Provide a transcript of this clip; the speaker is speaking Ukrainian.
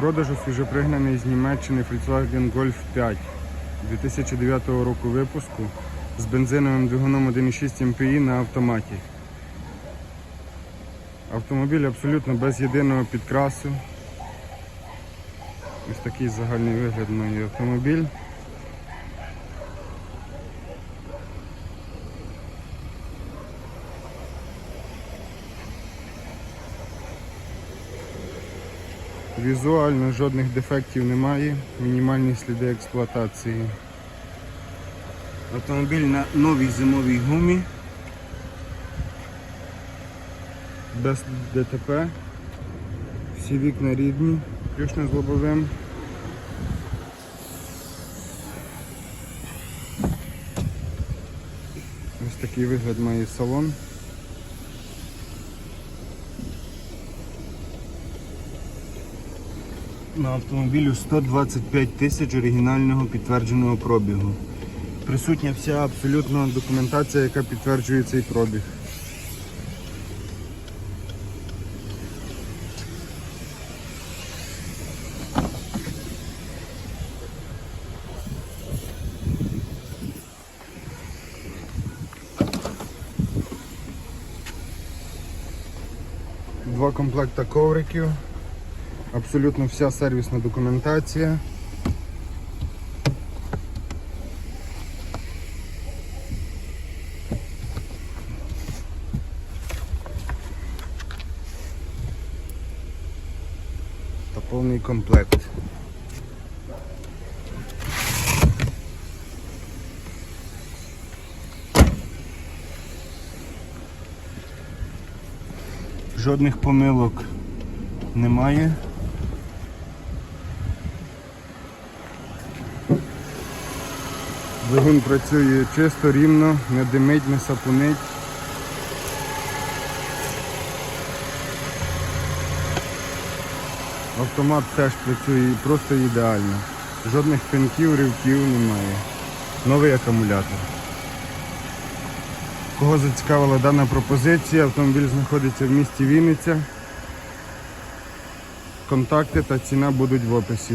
продажу свіжопригнаний з Німеччини Volkswagen Golf 5 2009 року випуску з бензиновим двигуном 1.6 MPI на автоматі. Автомобіль абсолютно без єдиного підкрасу. Ось такий загальний вигляд має автомобіль. Візуально жодних дефектів немає, мінімальні сліди експлуатації. Автомобіль на новій зимовій гумі. Без ДТП. Всі вікна рідні, ключно з лобовим. Ось такий вигляд має салон. На автомобілю 125 тисяч оригінального підтвердженого пробігу. Присутня вся абсолютно документація, яка підтверджує цей пробіг. Два комплекта ковриків. Абсолютно вся сервісна документація. Та повний комплект. Жодних помилок немає. Двигун працює чисто, рівно, не димить, не сапунить. Автомат теж працює просто ідеально. Жодних пинків, ривків немає. Новий акумулятор. Кого зацікавила дана пропозиція, автомобіль знаходиться в місті Вінниця. Контакти та ціна будуть в описі.